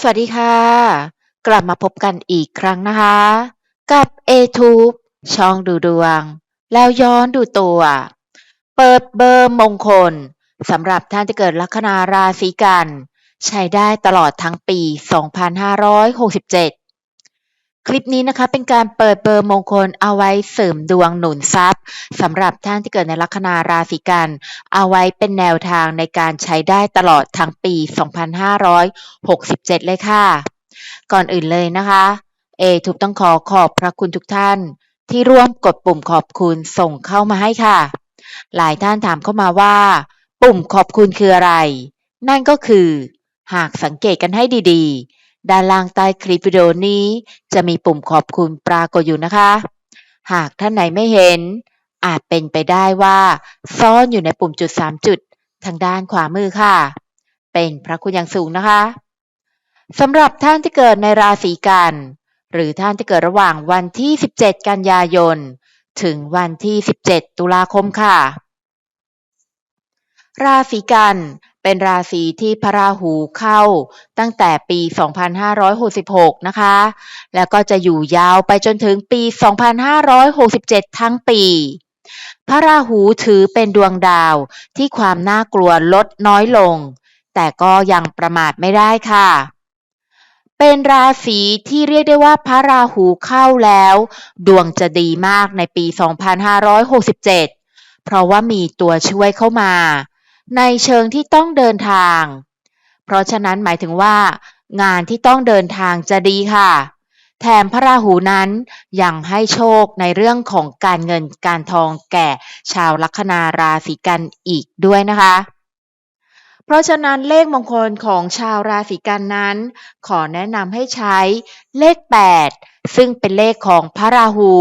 สวัสดีค่ะ กลับมาพบกันอีกครั้งนะคะ กับ A-Tube ช่องดูดวง แล้วย้อนดูตัว เปิดเบอร์มงคลสำหรับท่านที่เกิดลัคนาราศีกัน ใช้ได้ตลอดทั้งปี 2567 คลิปนี้นะคะเป็นการเปิดเบอร์มงคลเอาไว้เสริมดวงหนุนทรัพย์สำหรับท่านที่เกิดในลัคนาราศีกัน เอาไว้เป็นแนวทางในการใช้ได้ตลอดทั้งปี 2567 เลยค่ะ ก่อนอื่นเลยนะคะ เอทุบต้องขอขอบพระคุณทุกท่าน ที่ร่วมกดปุ่มขอบคุณส่งเข้ามาให้ค่ะ หลายท่านถามเข้ามาว่า ปุ่มขอบคุณคืออะไร นั่นก็คือ หากสังเกตกันให้ดีๆ ด้านล่างใต้คลิปวิดีโอนี้ จะมีปุ่มขอบคุณปรากฏอยู่นะคะ หากท่านไหนไม่เห็น อาจเป็นไปได้ว่าซ่อนอยู่ในปุ่มจุด 3 จุด ทางด้านขวามือค่ะ เป็นพระคุณอย่างสูงนะคะสำหรับท่านที่เกิดในราศีกัน หรือท่านที่เกิดระหว่างวันที่ 17 กันยายน ถึงวันที่ 17 ตุลาคมค่ะ ราศีกัน เป็นราศีที่พระราหูเข้าตั้งแต่ปี 2566 นะคะ แล้วก็จะอยู่ยาวไปจนถึงปี 2567 ทั้งปี พระราหูถือเป็นดวงดาวที่ความน่ากลัวลดน้อยลง แต่ก็ยังประมาทไม่ได้ค่ะเป็นราศีที่เรียกได้ว่าพระราหูเข้าแล้ว ดวงจะดีมากในปี 2567 เพราะว่ามีตัวช่วยเข้ามา ในเชิงที่ต้องเดินทาง เพราะฉะนั้นหมายถึงว่า งานที่ต้องเดินทางจะดีค่ะ แถมพระราหูนั้นยังให้โชคในเรื่องของการเงินการทองแก่ชาวลัคนาราศีกันอีกด้วยนะคะ เพราะฉะนั้นเลขมงคลของชาวราศีกันนั้น ขอแนะนำให้ใช้เลข 8 ซึ่งเป็นเลขของพระราหู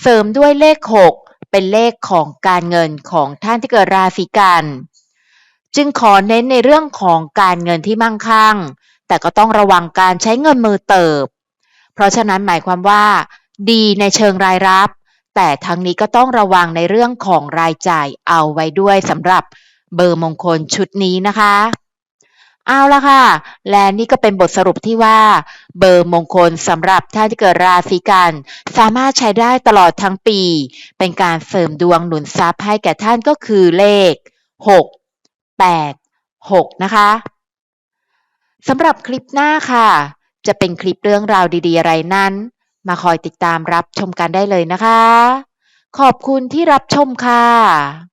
เสริมด้วยเลข 6เป็นเลขของการเงินของท่านที่เกิดราศีกัน จึงขอเน้นในเรื่องของการเงินที่มั่งคั่ง แต่ก็ต้องระวังการใช้เงินมือเติบ เพราะฉะนั้นหมายความว่า ดีในเชิงรายรับ แต่ทั้งนี้ก็ต้องระวังในเรื่องของรายจ่ายเอาไว้ด้วยสำหรับเบอร์มงคลชุดนี้นะคะ เอาละค่ะ และนี่ก็เป็นบทสรุปที่ว่า เบอร์มงคลสำหรับท่านที่เกิดราศีกัน สามารถใช้ได้ตลอดทั้งปี เป็นการเสริมดวงหนุนทรัพย์ให้แก่ท่านก็คือเลข 6 8 6 นะคะสำหรับคลิปหน้าค่ะ จะเป็นคลิปเรื่องราวดี ๆ อะไรนั้น มาคอยติดตามรับชมกันได้เลยนะคะ ขอบคุณที่รับชมค่ะ